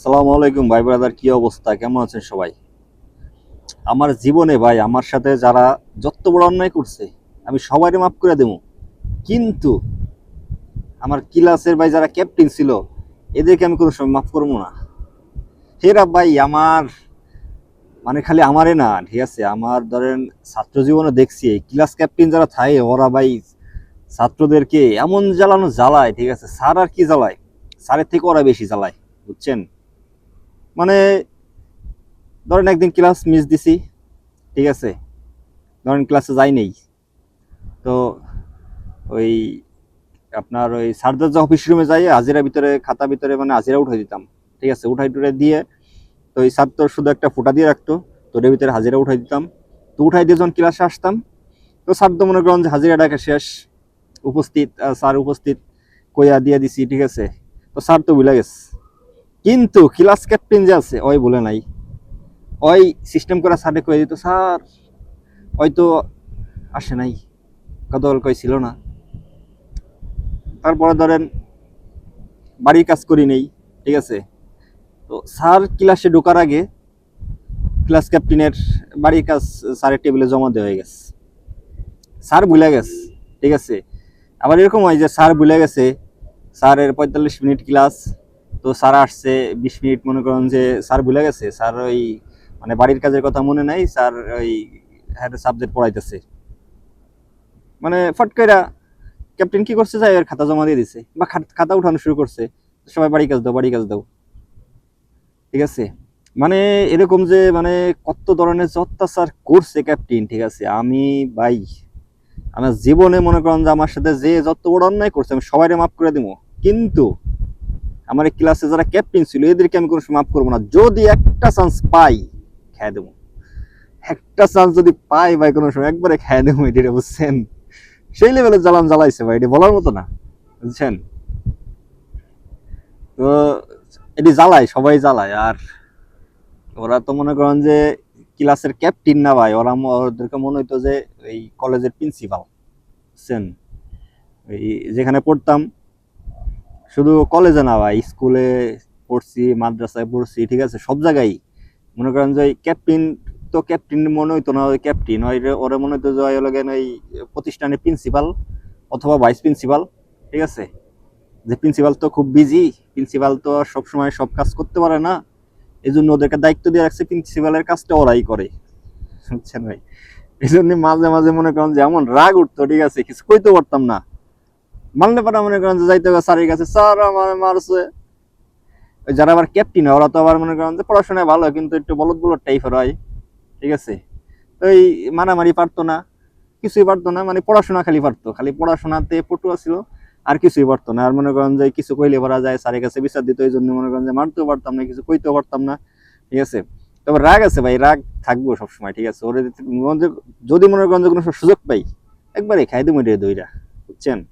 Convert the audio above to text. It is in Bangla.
সালামু আলাইকুম ভাই ব্রাদার, কি অবস্থা? কেমন আছেন সবাই? আমার জীবনে ভাই, আমার সাথে যারা যত বড় অন্যায় করছে, আমি সবারই মাফ করে দেবো। কিন্তু আমার ক্লাসের ভাই যারা ক্যাপ্টেন ছিল, এদেরকে আমি কোনো সময় মাফ করব না। হেরা ভাই, আমার মানে খালি আমারে না, ঠিক আছে? আমার ধরেন ছাত্র জীবনে দেখছি ক্লাস ক্যাপ্টেন যারা থাকে, ওরা ভাই ছাত্রদেরকে এমন জ্বালানো জ্বালায়, ঠিক আছে? স্যার আর কি জ্বালায়? স্যারের থেকে ওরা বেশি জ্বালায়, বুঝছেন? মানে ধরেন একদিন ক্লাস মিস দিছি, ঠিক আছে? ধরেন ক্লাসে যাই নেই। তো, ওই আপনার ওই সারদার যে অফিস রুমে যাই, হাজিরা ভিতরে, খাতা ভিতরে মানে হাজিরা উঠাই দিতাম, ঠিক আছে? উঠাই টুঠাই দিয়ে, তো ওই স্যার তো শুধু একটা ফোঁটা দিয়ে রাখতো, তো ওটার ভিতরে হাজিরা উঠাই দিতাম। তো উঠাই দিয়ে যখন ক্লাসে আসতাম, তো স্যার তো মনে করেন যে হাজিরা ডাকা শেষ, উপস্থিত স্যার উপস্থিত কইয়া দিয়ে দিছি, ঠিক আছে? তো স্যার তো ভুলে গেছে। কিন্তু ক্লাস ক্যাপ্টেন যে আছে, ওই বলে নাই। ওই সিস্টেম করে স্যারে কয়ে দিত, স্যার, ওই তো আসে নাই, গতকাল কই ছিল না। তারপরে ধরেন, বাড়ির কাজ করি নেই, ঠিক আছে? তো স্যার ক্লাসে ঢোকার আগে ক্লাস ক্যাপ্টেনের বাড়ির কাজ স্যারের টেবিলে জমা দেওয়া হয়ে গেছে। স্যার ভুলে গেছে, ঠিক আছে? আবার এরকম হয় যে স্যার ভুলে গেছে, স্যারের পঁয়তাল্লিশ মিনিট ক্লাস তো স্যার আসছে, বিশ মিনিট মনে করেন যে স্যার ভুলে গেছে, স্যার ওই মানে বাড়ির কাজের কথা মনে নাই, স্যার ওই হ্যাঁ সাবজেক্ট পড়াইতেছে। মানে ফট কইরা ক্যাপ্টেন কি করছে যায় খাতা জমা দিয়ে দিছে, বা খাতা উঠানো শুরু করছে, সবাই বাড়ি কাজ দাও, বাড়ি কাজ দাও। ঠিক আছে? মানে এরকম যে মানে কত ধরনের অত্যাচার করছে ক্যাপ্টেন ঠিক আছে? আমি ভাই, আমার জীবনে মনে করেন যে আমার সাথে যে যত বড় অন্যায় করছে, আমি সবাই মাফ করে দিব কিন্তু আমার ক্লাসে যারা ক্যাপ্টেন ছিল, এদেরকে আমি কোনো সময় মাফ করব না। যদি একটা চান্স পাই, খেয়ে দেবো। একটা চান্স যদি পাই ভাই, কোনো সময় একবারে খেয়ে দেবো, এটা বুঝছেন? সেই লেভেলে জ্বালান জ্বালাইছে ভাই, এটা বলার মতো না, বুঝছেন? তো এটি জ্বালায়, সবাই জ্বালায়, আর ওরা তো মনে করেন যে ক্লাসের ক্যাপ্টেন না ভাই, ওরা ওদেরকে মনে হইতো যে এই কলেজের প্রিন্সিপাল বুঝছেন? ওই যেখানে পড়তাম শুধু কলেজে না ভাই স্কুলে পড়ছি, মাদ্রাসায় পড়ছি, ঠিক আছে? সব জায়গায়। মনে করেন যে ক্যাপ্টেন তো ক্যাপ্টেন মনে হইতো না ওই ক্যাপ্টেন ওই ওরা মনে হইতো যে ওই ওই প্রতিষ্ঠানের প্রিন্সিপাল অথবা ভাইস প্রিন্সিপাল ঠিক আছে? যে প্রিন্সিপাল তো খুব বিজি প্রিন্সিপাল তো সব সময় সব কাজ করতে পারে না। এই জন্য ওদেরকে দায়িত্ব দিয়ে রাখছে প্রিন্সিপালের কাজটা ওরাই করে। বুঝছেন ভাই? এই জন্য মাঝে মাঝে মনে করেন যে এমন রাগ উঠতো, ঠিক আছে? কিছু কইতে পারতাম না। মানলে পারা মনে করেন যে যাইতে হবে, স্যারের কাছে স্যার আমার মারছে। যারা আবার ক্যাপ্টেন ওরা তো আবার মনে করেন যে পড়াশোনায় ভালো, কিন্তু একটু বলদ বলদ টাইপের হয়। ঠিক আছে? তো এই মারামারি পারতো না, কিছুই পারতো না মানে পড়াশোনা খালি পারতো। খালি পড়াশোনাতে পটুয়া ছিল, আর কিছুই পারতো না। আর মনে করেন যে কিছু কইলে পারা যায়, স্যারের কাছে বিচার দিত, এই জন্য মনে করেন যে মারতেও পারতাম না, কিছু কইতেও পারতাম না। ঠিক আছে? তবে রাগ আছে ভাই, রাগ থাকব সবসময়, ঠিক আছে? ওরে যদি- মনে করেন যে কোনো সুযোগ পাই, একবারে খাই দেবো দইরা, বুঝছেন?